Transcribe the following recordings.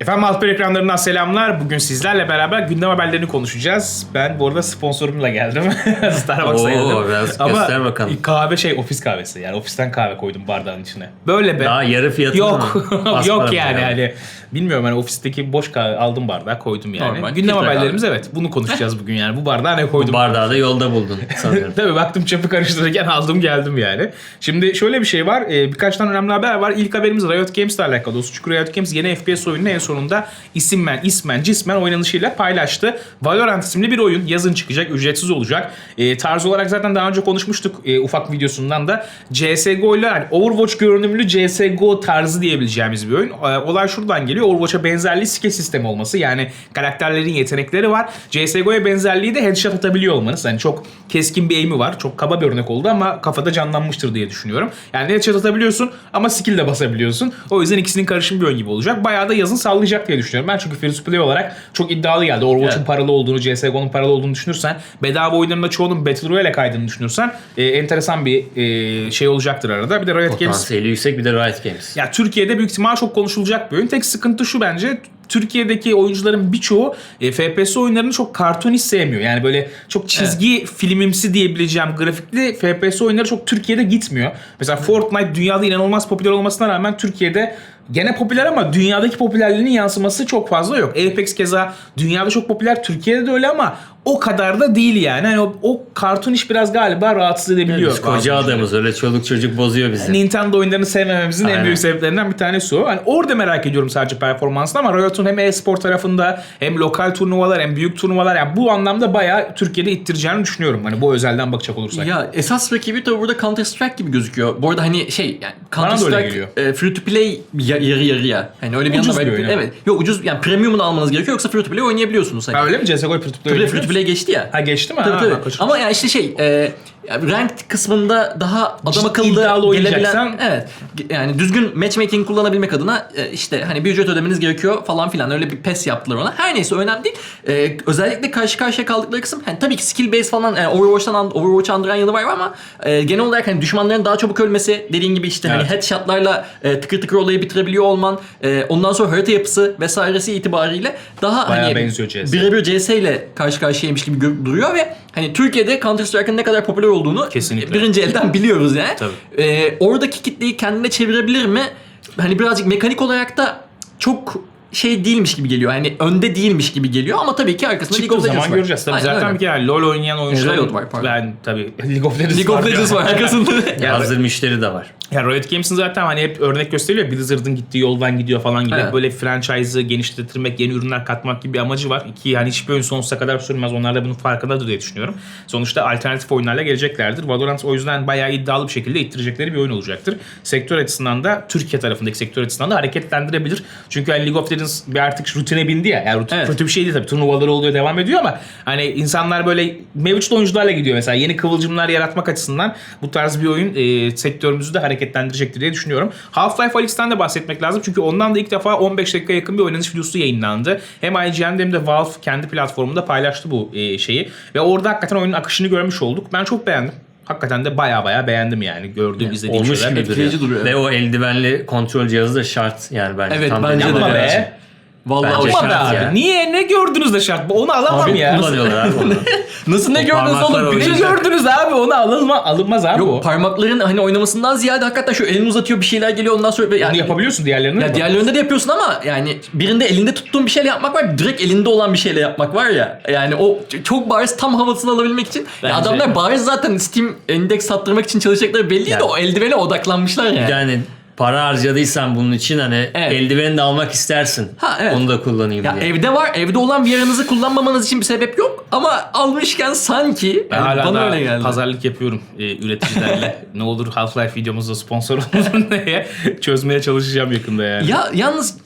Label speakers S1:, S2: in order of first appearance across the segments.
S1: Efendim Altper ekranlarından selamlar. Bugün sizlerle beraber gündem haberlerini konuşacağız. Ben bu arada sponsorumla geldim. Starbucks'a
S2: Oo,
S1: geldim.
S2: biraz
S1: Ama
S2: göster bakalım.
S1: kahve şey ofis kahvesi. Yani ofisten kahve koydum bardağın içine. Böyle be.
S2: Daha yarı fiyatı
S1: Yok.
S2: mı?
S1: Yok
S2: para
S1: yani
S2: mı
S1: hani bilmiyorum hani ofisteki boş kahve aldım bardağı koydum yani.
S3: Normal,
S1: Gündem
S3: filtre
S1: haberlerimiz evet. Bunu konuşacağız bugün yani. Bu bardağa ne
S2: Bu
S1: koydum?
S2: bardağı da yolda buldun sanırım.
S1: Tabii baktım çöpü karıştırırken aldım geldim yani. Şimdi şöyle bir şey var. Ee, birkaç tane önemli haber var. İlk haberimiz Riot Games'le alakalı. Çünkü Riot Games yeni FPS oyununu en sonunda isimmen, ismen, cismen oynanışıyla paylaştı. Valorant isimli bir oyun. Yazın çıkacak, ücretsiz olacak. Ee, tarz olarak zaten daha önce konuşmuştuk e, ufak videosundan da. CSGO ile yani Overwatch görünümlü CSGO tarzı diyebileceğimiz bir oyun. Ee, olay şuradan geliyor. Overwatch'a benzerliği skill sistemi olması. Yani karakterlerin yetenekleri var. CSGO'ya benzerliği de headshot atabiliyor olmanız. Yani çok keskin bir aim'i var. Çok kaba bir örnek oldu ama kafada canlanmıştır diye düşünüyorum. Yani headshot atabiliyorsun ama skill de basabiliyorsun. O yüzden ikisinin karışım bir oyun gibi olacak. Bayağı da yazın sallayacak diye düşünüyorum. Ben çünkü free to play olarak çok iddialı geldi. Overwatch'un
S3: Evet.
S1: paralı olduğunu, CSGO'nun paralı olduğunu düşünürsen, bedava oyunlarında çoğunun Battle Royale kaydını düşünürsen e, enteresan bir e, şey olacaktır arada. Bir de Riot Games
S2: Potansiyeli yüksek bir de Riot Games.
S1: ya Türkiye'de büyük ihtimal çok konuşulacak bir oyun. Tek sıkıntı şu bence. Türkiye'deki oyuncuların birçoğu e, FPS oyunlarını çok kartonist sevmiyor. Yani böyle çok çizgi filmimsi diyebileceğim grafikli FPS oyunları çok Türkiye'de gitmiyor. Mesela Fortnite dünyada inanılmaz popüler olmasına rağmen Türkiye'de gene popüler ama dünyadaki popülerliğinin yansıması çok fazla yok. Apex keza dünyada çok popüler, Türkiye'de de öyle ama o kadar da değil yani. Hani o, o karton iş biraz galiba rahatsız edebiliyor.
S2: Biz koca adamız öyle çoluk çocuk bozuyor bizi.
S1: Nintendo oyunlarını sevmememizin en
S2: Aynen.
S1: büyük sebeplerinden bir tanesi o. Hani orada merak ediyorum sadece performansını ama Riot'un hem e-spor tarafında hem lokal turnuvalar hem büyük turnuvalar yani bu anlamda bayağı Türkiye'de ittireceğini düşünüyorum. Hani bu özelden bakacak olursak.
S3: Ya esas rakibi tabii burada Counter Strike gibi gözüküyor. Bu arada hani şey yani Counter Strike e, free to play ya- yarı yarıya. Hani öyle bir
S1: Ucuz
S3: yandan
S1: bir oyun,
S3: evet. Yok ucuz yani premium'unu almanız gerekiyor yoksa free to play oynayabiliyorsunuz hani.
S1: Ha, öyle mi? CSGO'yu free to play
S3: free to
S1: musun?
S3: Play geçti ya.
S1: Ha geçti mi?
S3: Tabii
S1: ha,
S3: tabii.
S1: kaçırdım.
S3: Ama yani işte şey e, yani ranked kısmında daha adam akıllı
S1: iddialı
S3: gelebilen evet yani düzgün matchmaking kullanabilmek adına e, işte hani bir ücret ödemeniz gerekiyor falan filan öyle bir pes yaptılar ona. Her neyse önemli değil. E, özellikle karşı karşıya kaldıkları kısım hani tabii ki skill base falan e, Overwatch'tan Overwatch'ı andıran yanı var ama e, genel olarak hani düşmanların daha çabuk ölmesi dediğin gibi işte
S1: Evet.
S3: hani headshot'larla e, tıkır tıkır olayı bitirebiliyor olman e, ondan sonra harita yapısı vesairesi itibariyle daha
S1: Bayağı
S3: hani
S1: benziyor CS.
S3: birebir CS ile karşı karşıyaymış gibi gö- duruyor ve hani Türkiye'de Counter Strike'ın ne kadar popüler olduğunu
S1: Kesinlikle.
S3: birinci elden biliyoruz yani.
S1: Tabii.
S3: Ee, oradaki kitleyi kendine çevirebilir mi? Hani birazcık mekanik olarak da çok şey değilmiş gibi geliyor. Hani önde değilmiş gibi geliyor ama tabii ki arkasında of Legends
S1: zaman
S3: var.
S1: göreceğiz. Tabii
S3: Aynen
S1: zaten
S3: öyle.
S1: bir kere LoL oynayan oyuncular
S3: Riot var, pardon.
S1: Ben tabii League of Legends
S3: League of Legends var arkasında.
S1: Ya,
S2: Hazır müşteri de var.
S1: Ya Riot Games'in zaten hani hep örnek gösteriyor. Blizzard'ın gittiği yoldan gidiyor falan gibi.
S3: Evet.
S1: Böyle franchise'ı genişletirmek, yeni ürünler katmak gibi bir amacı var. Ki yani hiçbir oyun sonsuza kadar sürmez. Onlar da bunun farkındadır diye düşünüyorum. Sonuçta alternatif oyunlarla geleceklerdir. Valorant o yüzden bayağı iddialı bir şekilde ittirecekleri bir oyun olacaktır. Sektör açısından da Türkiye tarafındaki sektör açısından da hareketlendirebilir. Çünkü hani League of Legends bir artık rutine bindi ya. Yani rutin,
S3: Evet.
S1: kötü bir şey değil tabii. Turnuvaları oluyor, devam ediyor ama hani insanlar böyle mevcut oyuncularla gidiyor mesela. Yeni kıvılcımlar yaratmak açısından bu tarz bir oyun e, sektörümüzü de hareketlendirecektir diye düşünüyorum. Half-Life Alyx'ten de bahsetmek lazım. Çünkü ondan da ilk defa 15 dakika yakın bir oynanış videosu yayınlandı. Hem IGN'de hem de Valve kendi platformunda paylaştı bu e, şeyi. Ve orada hakikaten oyunun akışını görmüş olduk. Ben çok beğendim. Hakikaten de baya baya beğendim yani gördüğüm, izlediğim
S2: Olmuş
S1: şeyler.
S2: gibi duruyor. Ve o eldivenli kontrol cihazı da şart yani bence.
S3: Evet,
S2: Tam
S3: bence de.
S1: Yapma be.
S3: Vallahi
S2: Bence
S3: o-
S2: şart
S1: abi.
S2: ya.
S1: Niye? Ne gördünüz de şart? Onu alamam
S2: Abi
S1: ya.
S2: kullanıyorlar abi onu.
S3: Nasıl ne
S2: O
S3: gördünüz
S2: parmaklar
S3: oğlum? Bir
S1: Ne
S2: oynayacak.
S1: gördünüz abi? Onu alınma, alınmaz abi o.
S3: Yok parmakların hani oynamasından ziyade hakikaten şu elini uzatıyor bir şeyler geliyor ondan sonra yani
S1: Onu yapabiliyorsun diğerlerini.
S3: Ya diğerlerinde de yapıyorsun ama yani birinde elinde tuttuğun bir şeyle yapmak var, direkt elinde olan bir şeyle yapmak var ya. Yani o ç- çok bariz tam havasını alabilmek için. Ya
S1: Bence-
S3: adamlar bariz zaten Steam endeks sattırmak için çalışacakları belli
S2: Yani-
S3: o eldivene odaklanmışlar yani.
S2: Yani para harcadıysan bunun için hani
S3: Evet.
S2: eldiveni de almak istersin.
S3: Ha, evet.
S2: Onu da kullanayım
S3: Ya
S2: diye.
S3: evde var, evde olan VR'ınızı kullanmamanız için bir sebep yok ama almışken sanki
S1: Ben
S3: yani
S1: hala
S3: bana
S1: daha
S3: öyle geldi.
S1: pazarlık yapıyorum e, üreticilerle. ne olur Half-Life videomuzda sponsor olun diye çözmeye çalışacağım yakında yani.
S3: Ya yalnız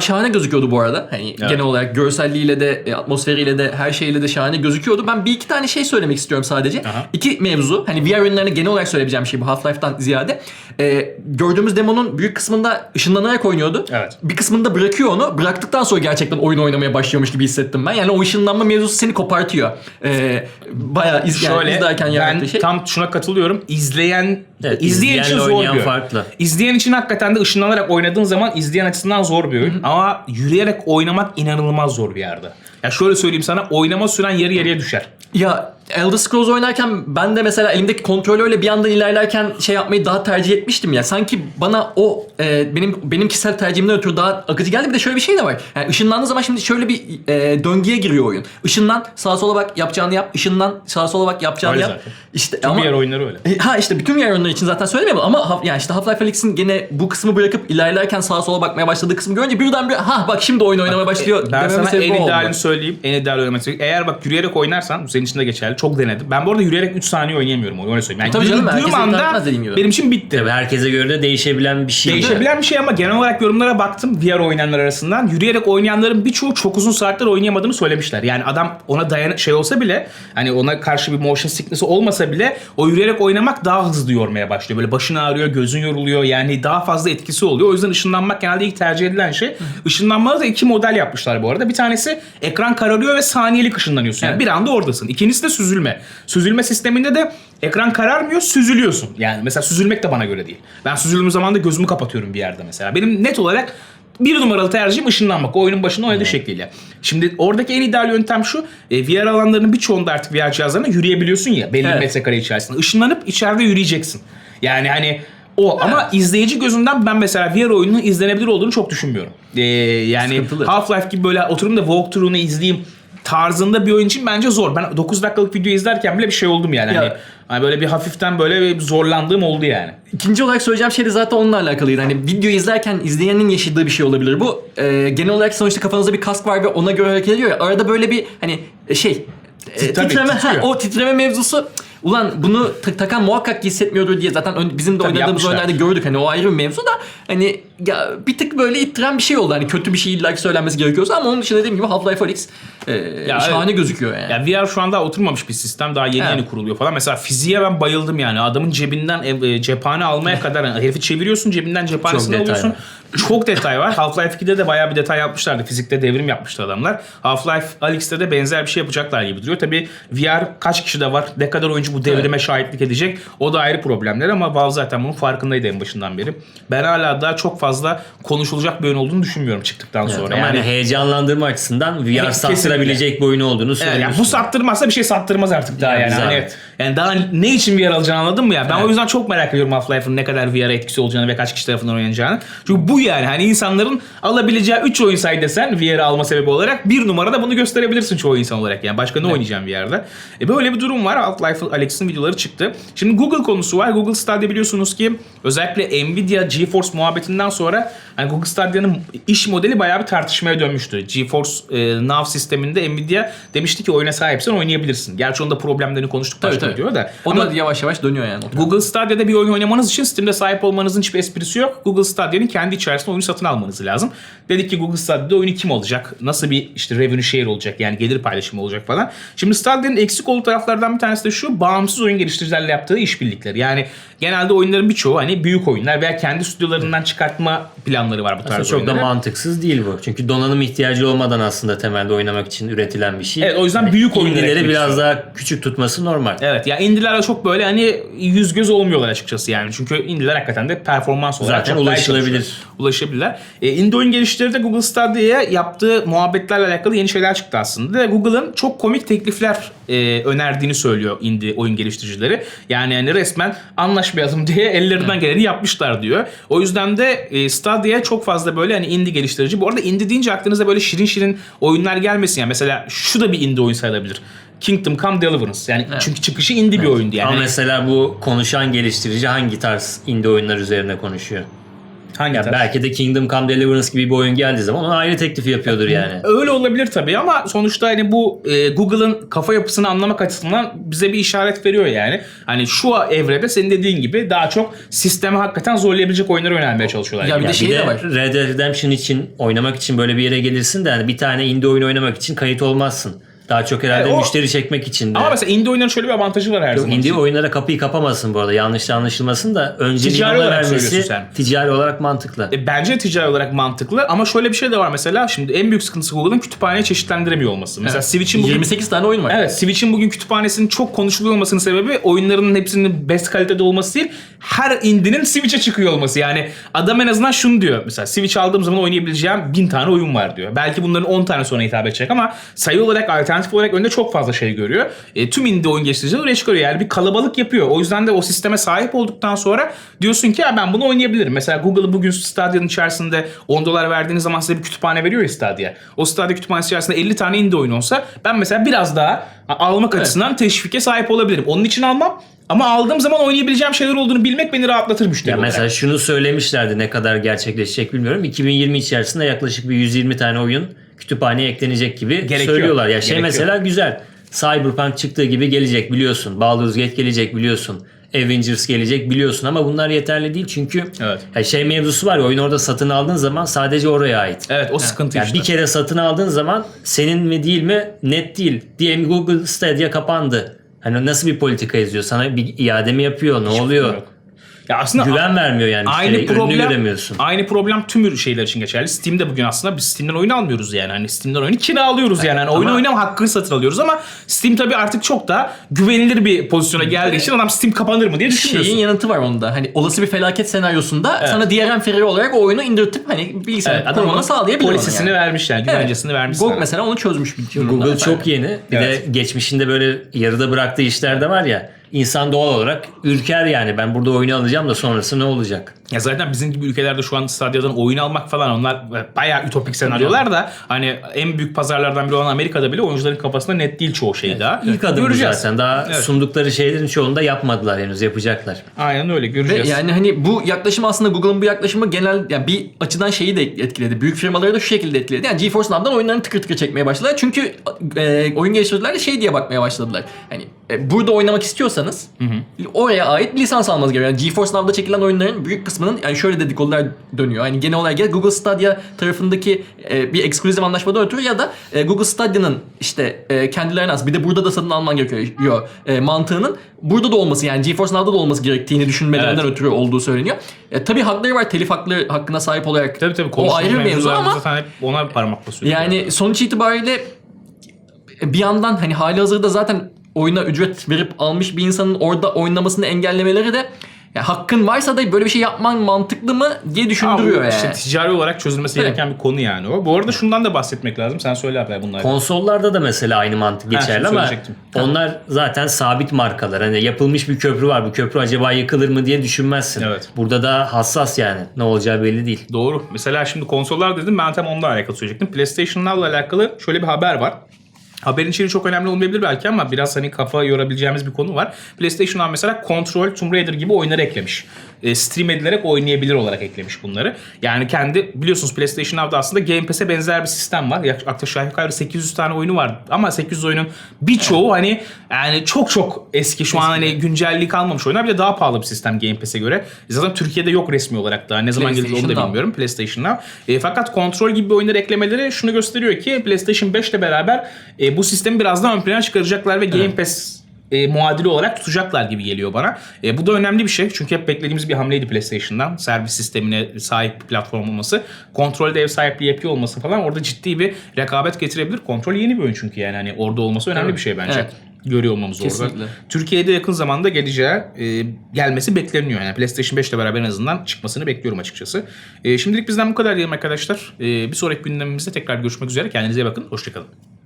S3: şahane gözüküyordu bu arada. Hani genel olarak görselliğiyle de, e, atmosferiyle de, her şeyle de şahane gözüküyordu. Ben bir iki tane şey söylemek istiyorum sadece.
S1: Aha.
S3: İki mevzu. Hani VR oyunlarına genel olarak söyleyebileceğim şey bu Half-Life'dan ziyade. Ee, gördüğümüz demonun büyük kısmında ışınlanarak oynuyordu.
S1: Evet.
S3: Bir kısmında bırakıyor onu. Bıraktıktan sonra gerçekten oyun oynamaya başlıyormuş gibi hissettim ben. Yani o ışınlanma mevzusu seni kopartıyor. Ee, bayağı iz, yani
S1: Şöyle
S3: izlerken
S1: ben
S3: yarattığı şey.
S1: tam şuna katılıyorum. İzleyen
S2: Evet,
S1: izleyen için zor bir oyun.
S2: farklı.
S1: İzleyen için hakikaten de ışınlanarak oynadığın zaman izleyen açısından zor bir oyun. Ama yürüyerek oynamak inanılmaz zor bir yerde. Ya şöyle söyleyeyim sana oynama süren yarı yarıya düşer.
S3: Ya Elder Scrolls oynarken ben de mesela elimdeki kontrolörle bir yandan ilerlerken şey yapmayı daha tercih etmiştim ya. Sanki bana o e, benim benim kişisel tercihimden ötürü daha akıcı geldi. Bir de şöyle bir şey de var. Yani ışınlandığı zaman şimdi şöyle bir e, döngüye giriyor oyun. Işınlan sağa sola bak yapacağını yap. Işınlan sağa sola bak yapacağını
S1: Öyle
S3: yap.
S1: zaten.
S3: İşte
S1: Tüm
S3: ama
S1: yer oyunları öyle.
S3: E, Ha işte bütün yer oyunları için zaten söylemiyorum ama yani işte Half-Life Alyx'in gene bu kısmı bırakıp ilerlerken sağa sola bakmaya başladığı kısmı görünce birden bir ha bak şimdi oyun oynamaya başlıyor.
S1: Ben
S3: dememin
S1: sana en idealini söyleyeyim. En ideal oynamak istiyorum. Eğer bak yürüyerek oynarsan bu senin için de geçerli. Çok denedim. Ben bu arada yürüyerek 3 saniye oynayamıyorum onu öyle söyleyeyim. Yani
S3: Tabii canım,
S1: yürüdüğüm
S3: herkese
S1: anda
S3: gibi.
S1: benim için bitti.
S2: Tabii herkese göre de değişebilen bir şey.
S1: Değişebilen bir şey ama genel olarak yorumlara baktım VR oynayanlar arasından. Yürüyerek oynayanların birçoğu çok uzun saatler oynayamadığını söylemişler. Yani adam ona dayan şey olsa bile hani ona karşı bir motion sickness olmasa bile o yürüyerek oynamak daha hızlı yormaya başlıyor. Böyle başın ağrıyor, gözün yoruluyor. Yani daha fazla etkisi oluyor. O yüzden ışınlanmak genelde ilk tercih edilen şey. Işınlanmalı da iki model yapmışlar bu arada. Bir tanesi ekran kararıyor ve saniyelik ışınlanıyorsun. Yani
S3: Evet.
S1: bir anda oradasın. İkincisi de süzülme. Süzülme sisteminde de ekran kararmıyor, süzülüyorsun. Yani mesela süzülmek de bana göre değil. Ben süzüldüğüm zaman da gözümü kapatıyorum bir yerde mesela. Benim net olarak bir numaralı tercihim ışınlanmak. O oyunun başında oynadığı şekliyle. Şimdi oradaki en ideal yöntem şu. E, VR alanlarının birçoğunda artık VR cihazlarına yürüyebiliyorsun ya belli
S3: Evet.
S1: metrekare içerisinde. Işınlanıp içeride yürüyeceksin. Yani hani o ama izleyici gözünden ben mesela VR oyununun izlenebilir olduğunu çok düşünmüyorum. E, yani
S3: Sıkıntılı.
S1: Half-Life gibi böyle oturum da walkthrough'unu izleyeyim tarzında bir oyun için bence zor. Ben 9 dakikalık video izlerken bile bir şey oldum yani.
S3: Ya-
S1: Hani, hani böyle bir hafiften böyle bir zorlandığım oldu yani.
S3: İkinci olarak söyleyeceğim şey de zaten onunla alakalıydı. Hani video izlerken izleyenin yaşadığı bir şey olabilir bu. Ee, genel olarak sonuçta kafanızda bir kask var ve ona göre hareket ediyor ya. Arada böyle bir hani e, şey e,
S1: Tabii,
S3: titreme ha,
S1: titriyor.
S3: o titreme mevzusu ulan bunu ta- takan muhakkak hissetmiyordur diye zaten ön- bizim de
S1: Tabii
S3: oynadığımız
S1: yapmışlar.
S3: oyunlarda gördük hani o ayrı bir mevzu da hani ya bir tık böyle ittiren bir şey oldu hani kötü bir şey illa ki söylenmesi gerekiyorsa ama onun dışında dediğim gibi Half-Life Alyx e, şahane gözüküyor yani.
S1: Ya VR şu anda oturmamış bir sistem. Daha yeni
S3: Evet.
S1: yeni kuruluyor falan. Mesela fiziğe ben bayıldım yani. Adamın cebinden ev- e, cephane almaya kadar. Yani herifi çeviriyorsun cebinden cephanesini
S2: Çok detay
S1: alıyorsun. Çok detay var. Half-Life 2'de de bayağı bir detay yapmışlardı. Fizikte devrim yapmıştı adamlar. Half-Life Alyx'te de benzer bir şey yapacaklar gibi duruyor. Tabii VR kaç kişi de var? Ne kadar oyuncu bu devrime şahitlik edecek? O da ayrı problemler ama Valve zaten bunun farkındaydı en başından beri. Ben hala daha çok fazla konuşulacak bir oyun olduğunu düşünmüyorum çıktıktan sonra.
S2: Ama
S1: yani
S2: hani heyecanlandırma açısından VR
S1: Kesinlikle.
S2: sattırabilecek bir oyun olduğunu
S1: Evet,
S2: söylüyorsun.
S1: yani bu sattırmazsa bir şey sattırmaz artık daha
S2: Yani
S1: yani. Hani, yani daha ne için VR alacağını anladın mı ya? Ben
S2: Evet.
S1: o yüzden çok merak ediyorum Half-Life'ın ne kadar VR etkisi olacağını ve kaç kişi tarafından oynanacağını. Çünkü bu yani hani insanların alabileceği 3 oyun say desen VR alma sebebi olarak bir numarada bunu gösterebilirsin çoğu insan olarak yani. Başka ne oynayacağım VR'da? E böyle bir durum var. Half-Life Alyx'in videoları çıktı. Şimdi Google konusu var. Google Stadia biliyorsunuz ki özellikle Nvidia GeForce muhabbetinden sonra hani Google Stadia'nın iş modeli bayağı bir tartışmaya dönmüştü. GeForce e, Now sisteminde Nvidia demişti ki oyuna sahipsen oynayabilirsin. Gerçi onda problemlerini konuştuk
S3: Tabii, tabii.
S1: diyor da.
S3: O
S1: Ama
S3: da yavaş yavaş dönüyor yani.
S1: Google Stadia'da bir oyun oynamanız için Steam'de sahip olmanızın hiçbir esprisi yok. Google Stadia'nın kendi içerisinde oyunu satın almanız lazım. Dedik ki Google Stadia'da oyunu kim olacak? Nasıl bir işte revenue share olacak? Yani gelir paylaşımı olacak falan. Şimdi Stadia'nın eksik olduğu taraflardan bir tanesi de şu. Bağımsız oyun geliştiricilerle yaptığı işbirlikleri. Yani genelde oyunların birçoğu hani büyük oyunlar veya kendi stüdyolarından çıkartma planları var bu
S2: Aslında
S1: tarz
S2: çok da
S1: oyunları.
S2: mantıksız değil bu. Çünkü donanım ihtiyacı olmadan aslında temelde oynamak için üretilen bir şey.
S1: Evet, o yüzden büyük oyunlar
S2: indileri
S1: eklemek
S2: biraz
S1: istiyor.
S2: daha küçük tutması normal.
S1: Evet ya indilerle çok böyle hani yüz göz olmuyorlar açıkçası yani. Çünkü indiler hakikaten de performans olarak
S2: Zaten ulaşılabilir.
S1: Ulaşabilirler. E, indie oyun geliştiricileri de Google Stadia'ya yaptığı muhabbetlerle alakalı yeni şeyler çıktı aslında. Google'ın çok komik teklifler e, önerdiğini söylüyor indie oyun geliştiricileri. Yani yani resmen anlaşmayalım diye ellerinden geleni yapmışlar diyor. O yüzden de e, Stadia'ya çok fazla böyle hani indie geliştirici. Bu arada indie deyince aklınıza böyle şirin şirin oyunlar gelmesin. Yani mesela şu da bir indie oyun sayılabilir. Kingdom Come Deliverance. Yani çünkü çıkışı indie bir oyundu yani.
S2: Ama mesela bu konuşan geliştirici hangi tarz indie oyunlar üzerine konuşuyor?
S1: Hangi
S2: Ya
S1: tarz?
S2: belki de Kingdom Come Deliverance gibi bir oyun geldiği zaman ona ayrı teklifi yapıyordur yani.
S1: Öyle olabilir tabii ama sonuçta hani bu e, Google'ın kafa yapısını anlamak açısından bize bir işaret veriyor yani. Hani şu evrede senin dediğin gibi daha çok sistemi hakikaten zorlayabilecek oyunları önermeye çalışıyorlar.
S3: Ya bir de şey
S2: de
S3: de var.
S2: Red Dead Redemption için oynamak için böyle bir yere gelirsin de yani bir tane indie oyun oynamak için kayıt olmazsın. Daha çok herhalde
S1: Evet, o-
S2: müşteri çekmek için de.
S1: Ama mesela indie oyunların şöyle bir avantajı var her
S2: Yok,
S1: zaman.
S2: indie
S1: için.
S2: oyunlara kapıyı kapamasın bu arada. Yanlış anlaşılmasın da önceliğini
S1: Ticari
S2: ona
S1: olarak
S2: vermesi
S1: söylüyorsun sen.
S2: ticari olarak mantıklı.
S1: E, Bence ticari olarak mantıklı ama şöyle bir şey de var mesela şimdi en büyük sıkıntısı Google'ın kütüphaneyi çeşitlendiremiyor olması. Mesela Switch'in bugün
S3: 28 tane oyun var.
S1: Evet Switch'in bugün kütüphanesinin çok konuşuluyor olmasının sebebi oyunlarının hepsinin best kalitede olması değil. Her indinin Switch'e çıkıyor olması. Yani adam en azından şunu diyor. Mesela Switch aldığım zaman oynayabileceğim bin tane oyun var diyor. Belki bunların 10 tane sonra hitap edecek ama sayı olarak alternatif olarak önünde çok fazla şey görüyor. E, tüm indie oyun geliştiriciler oraya çıkarıyor. Yani bir kalabalık yapıyor. O yüzden de o sisteme sahip olduktan sonra diyorsun ki ben bunu oynayabilirim. Mesela Google bugün Stadia'nın içerisinde 10 dolar verdiğiniz zaman size bir kütüphane veriyor ya Stadia. O Stadia kütüphanesi içerisinde 50 tane indie oyun olsa ben mesela biraz daha almak açısından teşvike sahip olabilirim. Onun için almam ama aldığım zaman oynayabileceğim şeyler olduğunu bilmek beni rahatlatır müşteri
S2: Ya
S1: olarak.
S2: mesela şunu söylemişlerdi ne kadar gerçekleşecek bilmiyorum. 2020 içerisinde yaklaşık bir 120 tane oyun kütüphaneye eklenecek gibi
S1: Gerekiyor.
S2: söylüyorlar. Ya şey
S1: Gerekiyor.
S2: mesela güzel. Cyberpunk çıktığı gibi gelecek biliyorsun. Baldur's Gate gelecek biliyorsun. Avengers gelecek biliyorsun ama bunlar yeterli değil çünkü
S1: Evet.
S2: ya şey mevzusu var ya oyunu orada satın aldığın zaman sadece oraya ait.
S1: Evet o sıkıntı
S2: Yani
S1: işte.
S2: bir kere satın aldığın zaman senin mi değil mi net değil. Diyelim Google Stadia kapandı. Hani nasıl bir politika izliyor? Sana bir iade mi yapıyor? Ne oluyor?
S1: Yok. Ya aslında
S2: Güven vermiyor yani.
S1: aynı
S2: ürünü
S1: problem
S2: göremiyorsun.
S1: aynı problem tüm şeyler için geçerli. Steam'de bugün aslında biz Steam'den oyun almıyoruz yani. Hani Steam'den oyunu kiralıyoruz yani. Hani oyun
S3: ama-
S1: oynama hakkını satın alıyoruz ama Steam tabii artık çok da güvenilir bir pozisyona geldiği için adam Steam kapanır mı diye düşünüyorsun.
S3: Şeyin yanıtı var onda. Hani olası bir felaket senaryosunda sana DRM ferri olarak o oyunu indirtip hani bilgisayar
S1: Evet, onun
S3: sağlayabilir.
S1: polisisini
S3: yani.
S1: vermiş yani. Güvencesini vermiş.
S3: GOG
S1: sana.
S3: mesela onu çözmüş bir.
S2: Google çok yeni. Bir
S1: Evet.
S2: de geçmişinde böyle yarıda bıraktığı işler de var ya. İnsan doğal olarak ürker yani. Ben burada oyunu alacağım da sonrası ne olacak?
S1: Ya zaten bizim gibi ülkelerde şu an Stadia'dan oyun almak falan onlar bayağı ütopik senaryolar da hani en büyük pazarlardan biri olan Amerika'da bile oyuncuların kafasında net değil çoğu şey daha.
S2: İlk adım
S1: Göreceğiz.
S2: zaten. Daha
S1: Evet.
S2: sundukları şeylerin çoğunda yapmadılar henüz. Yapacaklar.
S1: Aynen öyle
S3: Ve
S1: göreceğiz.
S3: yani hani bu yaklaşım aslında Google'ın bu yaklaşımı genel yani bir açıdan şeyi de etkiledi. Büyük firmaları da şu şekilde etkiledi. Yani GeForce Now'dan oyunlarını tıkır tıkır çekmeye başladılar. Çünkü e, oyun geliştiriciler de şey diye bakmaya başladılar. Hani e, burada oynamak istiyorsanız oraya ait bir lisans almanız gerekiyor. Yani GeForce Now'da çekilen oyunların büyük kısmının yani şöyle dedikodular dönüyor. Hani genel olarak ya Google Stadia tarafındaki e, bir ekskluzif anlaşmadan ötürü ya da e, Google Stadia'nın işte e, kendilerine az bir de burada da satın alman gerekiyor e, mantığının burada da olması yani GeForce Now'da da olması gerektiğini düşünmelerinden
S1: Evet.
S3: ötürü olduğu söyleniyor. E, tabii hakları var telif hakları hakkına sahip olarak.
S1: Tabii tabii
S3: o ayrı mevzu ama
S1: zaten hep ona parmak basıyor.
S3: yani sonuç itibariyle bir yandan hani hali hazırda zaten oyuna ücret verip almış bir insanın orada oynamasını engellemeleri de ya hakkın varsa da böyle bir şey yapman mantıklı mı diye düşündürüyor
S1: Ama
S3: yani.
S1: işte ticari olarak çözülmesi
S3: Evet.
S1: gereken bir konu yani o. Bu arada şundan da bahsetmek lazım. Sen söyle abi bunları.
S2: Konsollarda da mesela aynı mantık geçerli ama onlar zaten sabit markalar. Hani yapılmış bir köprü var. Bu köprü acaba yıkılır mı diye düşünmezsin.
S1: Evet.
S2: Burada da hassas yani. Ne olacağı belli değil.
S1: Doğru. Mesela şimdi konsollar dedim ben tam onunla alakalı söyleyecektim. PlayStation Now'la alakalı şöyle bir haber var. Haberin içeriği çok önemli olmayabilir belki ama biraz hani kafa yorabileceğimiz bir konu var. PlayStation Now mesela Control, Tomb Raider gibi oyunları eklemiş. E, stream edilerek oynayabilir olarak eklemiş bunları. Yani kendi biliyorsunuz PlayStation Now'da aslında Game Pass'e benzer bir sistem var. Yaklaşık yukarı 800 tane oyunu var ama 800 oyunun birçoğu hani yani çok çok eski şu an hani güncelliği kalmamış oyunlar bir de daha pahalı bir sistem Game Pass'e göre. Zaten Türkiye'de yok resmi olarak daha ne zaman gelir onu da bilmiyorum PlayStation Now. E, fakat kontrol gibi oyunları eklemeleri şunu gösteriyor ki PlayStation 5 ile beraber e, bu sistemi biraz daha ön plana çıkaracaklar ve Game Pass e, muadili olarak tutacaklar gibi geliyor bana. E, bu da önemli bir şey çünkü hep beklediğimiz bir hamleydi PlayStation'dan. Servis sistemine sahip bir platform olması, kontrolde ev sahipliği yapıyor olması falan orada ciddi bir rekabet getirebilir. Kontrol yeni bir oyun çünkü yani hani orada olması önemli
S3: Evet.
S1: bir şey bence.
S3: Evet.
S1: Görüyor olmamız
S3: Kesinlikle.
S1: orada. Türkiye'de yakın zamanda geleceği, e, gelmesi bekleniyor. Yani PlayStation 5 ile beraber en azından çıkmasını bekliyorum açıkçası. E, şimdilik bizden bu kadar diyelim arkadaşlar. E, bir sonraki gündemimizde tekrar görüşmek üzere. Kendinize bakın. Hoşçakalın.